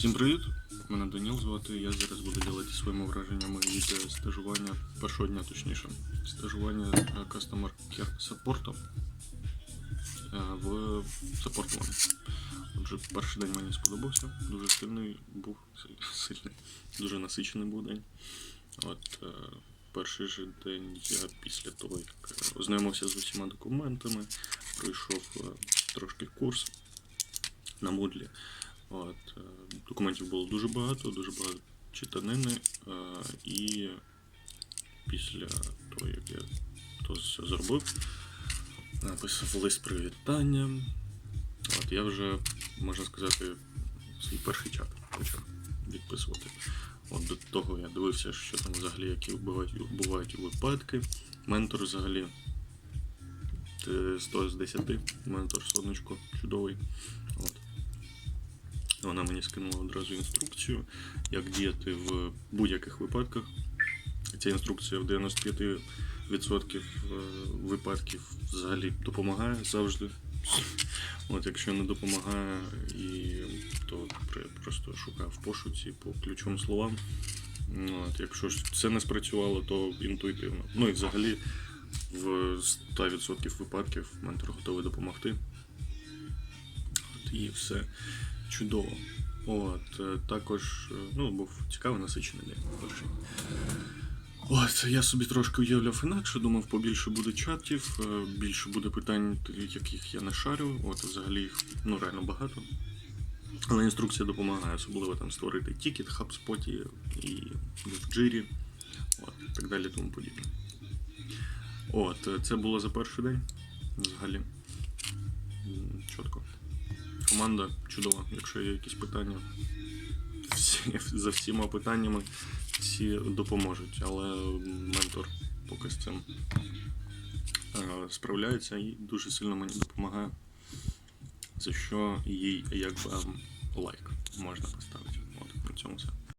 Всім привіт! Мене Даніл звати. Я зараз буду ділитися своїми враженнями від е, стажування першого дня, точніше, стажування е, Customer Care Support е, в Support One. Отже, перший день мені сподобався. Дуже сильний був сильний, дуже насичений був день. От перший же день я після того, як ознайомився з усіма документами, пройшов трошки курс на Moodle. От, документів було дуже багато, дуже багато читанини. е, І після того, як я то все зробив, написав лист привітання. От, я вже, можна сказати, свій перший чат почав відписувати. От до того я дивився, що там взагалі які бувають, бувають випадки. Ментор взагалі е, 100 з 10. Ментор сонечко чудовий. От. Вона мені скинула одразу інструкцію, як діяти в будь-яких випадках. Ця інструкція в 95% е, випадків взагалі допомагає завжди. От, якщо не допомагає, і, то просто шукаю в пошуці по ключовим словам. От, якщо ж це не спрацювало, то інтуїтивно. Ну і взагалі в 100% випадків ментор готовий допомогти. От, і все чудово. От, е, також е, ну, був цікавий насичений день. перший. От, я собі трошки уявляв інакше, думав, побільше буде чатів, е, більше буде питань, яких я не шарю. От, взагалі їх ну, реально багато. Але інструкція допомагає, особливо там створити тікет в HubSpot і в Jira, от, і так далі тому подібне. От, це було за перший день. Взагалі. Чітко. Команда чудова. Якщо є якісь питання, всі, за всіма питаннями всі допоможуть, але ментор поки з цим е, справляється і дуже сильно мені допомагає. За що їй якби ем, лайк можна поставити. От на цьому все.